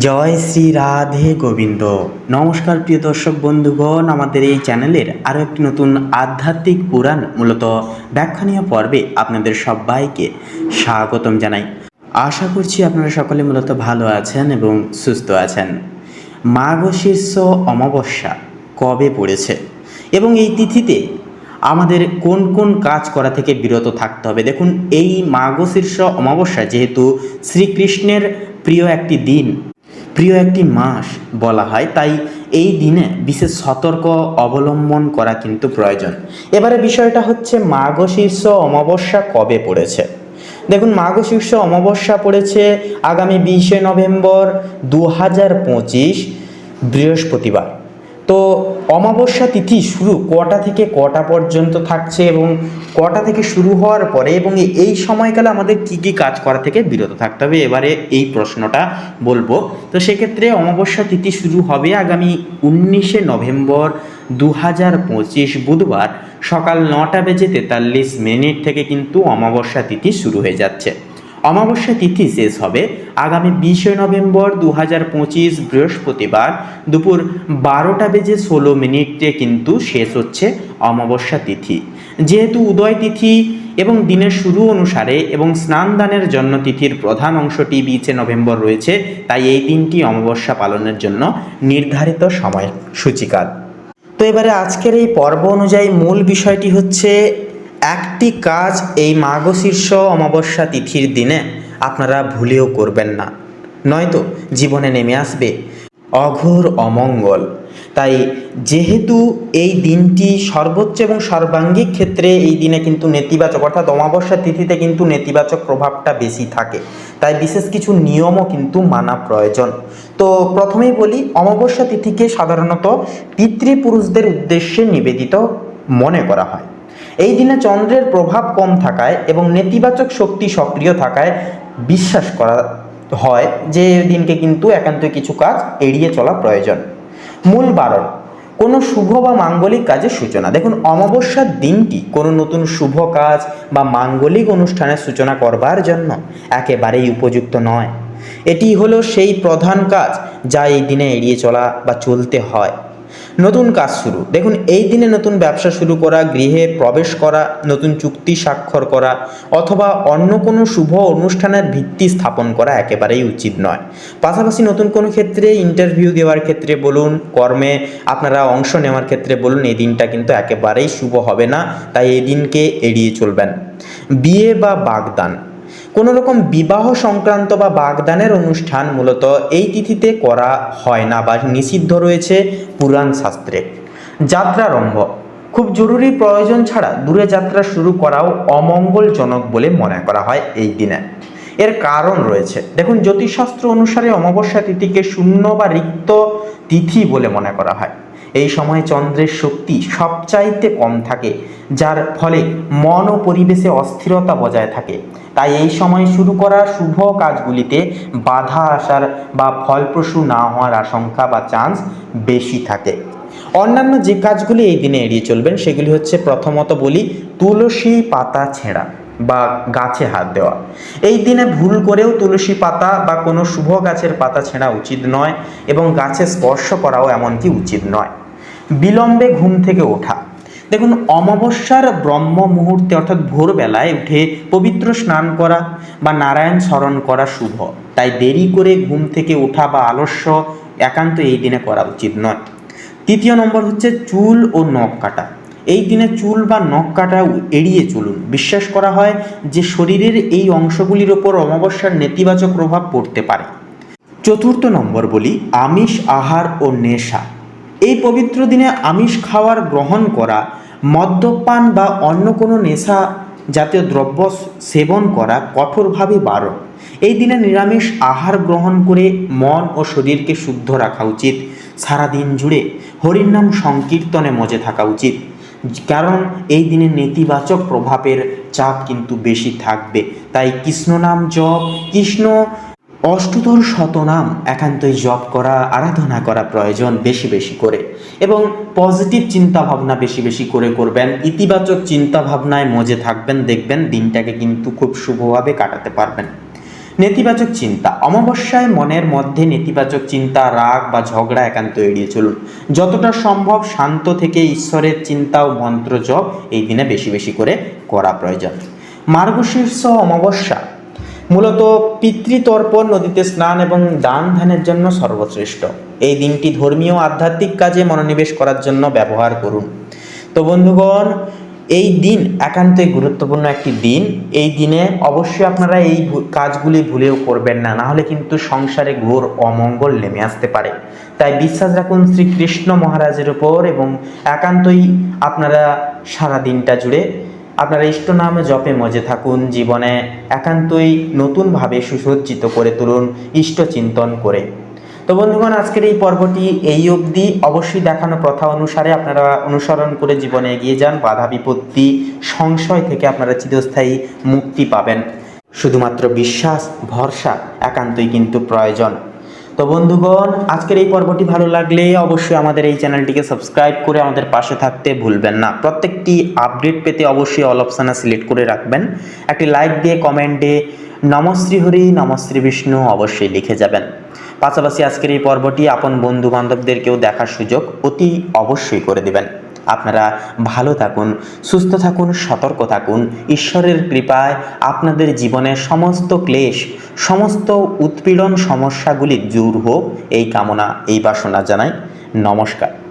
জয় শ্রী রাধে গোবিন্দ। নমস্কার প্রিয় দর্শক বন্ধুগণ, আমাদের এই চ্যানেলের আরও একটি নতুন আধ্যাত্মিক পুরাণ, মূলত ব্যাখ্যানীয় পর্বে আপনাদের সবাইকে স্বাগতম জানাই। আশা করছি আপনারা সকলে মূলত ভালো আছেন এবং সুস্থ আছেন। মাঘ শীর্ষ অমাবস্যা কবে পড়েছে? এবং এই তিথিতে আমাদের কোন কোন কাজ করা থেকে বিরত থাকতে হবে? দেখুন, এই মাঘ শীর্ষ অমাবস্যা যেহেতু শ্রীকৃষ্ণের প্রিয় একটি দিন প্রিয় একটি মাস বলা হয়, তাই এই দিনে বিশেষ সতর্ক অবলম্বন করা কিন্তু প্রয়োজন। এবারে বিষয়টা হচ্ছে মাঘ শীর্ষ অমাবস্যা কবে পড়েছে? দেখুন, মাঘ শীর্ষ অমাবস্যা পড়েছে আগামী বিশে নভেম্বর দু হাজার পঁচিশ বৃহস্পতিবার। তো অমাবস্যা তিথি শুরু কটা থেকে কটা পর্যন্ত থাকছে এবং কটা থেকে শুরু হওয়ার পরে এবং এই সময়কালে আমাদের কি কি কাজ করা থেকে বিরত থাকতে হবে? এবারে এই প্রশ্নটা বলব। তো সেক্ষেত্রে অমাবস্যা তিথি শুরু হবে আগামী উনিশে নভেম্বর দু হাজার পঁচিশ বুধবার সকাল নটা বেজে তেতাল্লিশ মিনিট থেকে কিন্তু অমাবস্যা তিথি শুরু হয়ে যাচ্ছে। অমাবস্যা তিথি শেষ হবে আগামী বিশে নভেম্বর দু হাজার পঁচিশ বৃহস্পতিবার দুপুর বারোটা বেজে ষোলো মিনিটে কিন্তু শেষ হচ্ছে অমাবস্যা তিথি। যেহেতু উদয় তিথি এবং দিনের শুরু অনুসারে এবং স্নান দানের জন্য তিথির প্রধান অংশটি বিশে নভেম্বর রয়েছে, তাই এই দিনটি অমাবস্যা পালনের জন্য নির্ধারিত সময় সূচিকাল তো এবারে আজকের এই পর্ব অনুযায়ী মূল বিষয়টি হচ্ছে একটি কাজ এই মাঘ শীর্ষ অমাবস্যা তিথির দিনে আপনারা ভুলেও করবেন না। নয়তো জীবনে নেমে আসবে অঘোর অমঙ্গল। তাই যেহেতু এই দিনটি সর্বোচ্চ এবং সর্বাঙ্গিক ক্ষেত্রে এই দিনে কিন্তু নেতিবাচক, অর্থাৎ অমাবস্যা তিথিতে কিন্তু নেতিবাচক প্রভাবটা বেশি থাকে। তাই বিশেষ কিছু নিয়মও কিন্তু মানা প্রয়োজন। তো প্রথমেই বলি, অমাবস্যা তিথিকে সাধারণত পিতৃপুরুষদের উদ্দেশ্যে নিবেদিত মনে করা হয়। এই দিনে চন্দ্রের প্রভাব কম থাকায় এবং নেতিবাচক শক্তি সক্রিয় থাকায় বিশ্বাস করা হয় যে দিনকে কিন্তু একান্তই কিছু কাজ এড়িয়ে চলা প্রয়োজন। মূল বারণ, কোনো শুভ বা মাঙ্গলিক কাজের সূচনা। দেখুন, অমাবস্যার দিনটি কোনো নতুন শুভ কাজ বা মাঙ্গলিক অনুষ্ঠানের সূচনা করবার জন্য একেবারেই উপযুক্ত নয়। এটি হলো সেই প্রধান কাজ যা এই দিনে এড়িয়ে চলা বা চলতে হয়। নতুন কাজ শুরু। দেখুন, এই দিনে নতুন ব্যবসা শুরু করা, গৃহে প্রবেশ করা, নতুন চুক্তি স্বাক্ষর করা, অথবা অন্য কোনো শুভ অনুষ্ঠানের ভিত্তি স্থাপন করা একেবারেই উচিত নয়। পাশাপাশি নতুন কোনো ক্ষেত্রে ইন্টারভিউ দেওয়ার ক্ষেত্রে বলুন, কর্মে আপনারা অংশ নেওয়ার ক্ষেত্রে বলুন, এই দিনটা কিন্তু একেবারেই শুভ হবে না, তাই এই দিনকে এড়িয়ে চলবেন। বিয়ে বা বাগদান কোনো রকম বিবাহ সংক্রান্ত বা বাগদানের অনুষ্ঠান মূলত এই তিথিতে করা হয় না বা নিষিদ্ধ রয়েছে পুরাণ শাস্ত্রে। যাত্রারম্ভ খুব জরুরি প্রয়োজন ছাড়া দূরে যাত্রা শুরু করাও অমঙ্গলজনক বলে মনে করা হয় এই দিনে। এর কারণ রয়েছে। দেখুন, জ্যোতিষশাস্ত্র অনুসারে অমাবস্যা তিথিকে শূন্য বা রিক্ত তিথি বলে মনে করা হয়। এই সময় চন্দ্রের শক্তি সবচাইতে কম থাকে, যার ফলে মন ও পরিবেশে অস্থিরতা বজায় থাকে। তাই এই সময় শুরু করা শুভ কাজগুলিতে বাধা আসার বা ফলপ্রসূ না হওয়ার আশঙ্কা বা চান্স বেশি থাকে। অন্যান্য যে কাজগুলি এই দিনে এড়িয়ে চলবেন, সেগুলি হচ্ছে প্রথমত বলি তুলসী পাতা ছেঁড়া বা গাছে হাত দেওয়া। এই দিনে ভুল করেও তুলসী পাতা বা কোনো শুভ গাছের পাতা ছেঁড়া উচিত নয় এবং গাছে স্পর্শ করাও এমনকি উচিত নয়। বিলম্বে ঘুম থেকে ওঠা দেখুন, অমাবস্যার ব্রহ্ম মুহূর্তে অর্থাৎ ভোরবেলায় উঠে পবিত্র স্নান করা বা নারায়ণ স্মরণ করা শুভ। তাই দেরি করে ঘুম থেকে ওঠা বা আলস্য একান্ত এই দিনে করা উচিত নয়। তৃতীয় নম্বর হচ্ছে চুল ও নখ কাটা। এই দিনে চুল বা নখ কাটা এড়িয়ে চলুন। বিশ্বাস করা হয় যে শরীরের এই অংশগুলির ওপর অমাবস্যার নেতিবাচক প্রভাব পড়তে পারে। চতুর্থ নম্বর বলি, আমিষ, আহার ও নেশা। এই পবিত্র দিনে আমিষ খাওয়ার গ্রহণ করা, মদ্যপান বা অন্য কোনো নেশা জাতীয় দ্রব্য সেবন করা কঠোরভাবে বারণ এই দিনে নিরামিষ আহার গ্রহণ করে মন ও শরীরকে শুদ্ধ রাখা উচিত। সারাদিন জুড়ে হরির নাম সংকীর্তনে মজে থাকা উচিত। কারণ এই দিনে নেতিবাচক প্রভাবের চাপ কিন্তু বেশি থাকবে। তাই কৃষ্ণ নাম জপ, কৃষ্ণ অষ্টতর শতনাম একান্তই জপ করা, আরাধনা করা প্রয়োজন বেশি বেশি করে এবং পজিটিভ চিন্তা ভাবনা বেশি বেশি করে করবেন। ইতিবাচক চিন্তা ভাবনায় মজে থাকবেন, দেখবেন দিনটাকে কিন্তু খুব শুভভাবে কাটাতে পারবেন। নেতিবাচক চিন্তা, অমাবস্যায় মনের মধ্যে নেতিবাচক চিন্তা, রাগ বা ঝগড়া একান্ত এড়িয়ে চলুন। যতটা সম্ভব শান্ত থেকে ঈশ্বরের চিন্তা ও মন্ত্র জপ এই দিনে বেশি বেশি করে করা প্রয়োজন। মার্গশীর্ষ অমাবস্যা মূলত পিতৃতর্পণ নদীতে স্নান এবং দান ধ্যানের জন্য সর্বশ্রেষ্ঠ। এই দিনটি ধর্মীয় আধ্যাত্মিক কাজে মনোনিবেশ করার জন্য ব্যবহার করুন। তো বন্ধুগণ, এই দিন একান্তই গুরুত্বপূর্ণ একটি দিন। এই দিনে অবশ্যই আপনারা এই কাজগুলি ভুলেও করবেন না নাহলে কিন্তু সংসারে ঘোর অমঙ্গল নেমে আসতে পারে। তাই বিশ্বাস রাখুন, শ্রীকৃষ্ণ মহারাজের উপর এবং একান্তই আপনারা সারা দিনটা জুড়ে আপনারা ইষ্ট নাম জপে মজে থাকুন, জীবনে একান্তই নতুনভাবে সুসজ্জিত করে তুলুন ইষ্ট চিন্তন করে। তো বন্ধুগণ, আজকের এই পর্বটি এই অবধি। অবশ্যই দেখানো প্রথা অনুসারে আপনারা অনুসরণ করে জীবনে এগিয়ে যান। বাধা বিপত্তি, সংশয় থেকে আপনারা চিরস্থায়ী মুক্তি পাবেন। শুধুমাত্র বিশ্বাস, ভরসা, একান্তই কিন্তু প্রয়োজন। তো বন্ধুগণ, আজকের এই পর্বটি ভালো লাগলে অবশ্যই আমাদের এই চ্যানেলটিকে সাবস্ক্রাইব করে আমাদের পাশে থাকতে ভুলবেন না। প্রত্যেকটি আপডেট পেতে অবশ্যই অল অপশানা সিলেক্ট করে রাখবেন। একটি লাইক দিয়ে কমেন্টে নমশ্রী হরি, নমশ্রী বিষ্ণু অবশ্যই লিখে যাবেন। পাশাপাশি আজকের এই পর্বটি আপন বন্ধু বান্ধবদেরকেও দেখার সুযোগ অতি অবশ্যই করে দেবেন। আপনারা ভালো থাকুন, সুস্থ থাকুন, সতর্ক থাকুন। ঈশ্বরের কৃপায় আপনাদের জীবনের সমস্ত ক্লেশ, সমস্ত উৎপীড়ন সমস্যাগুলি দূর হোক। এই কামনা, এই বাসনা জানাই। নমস্কার।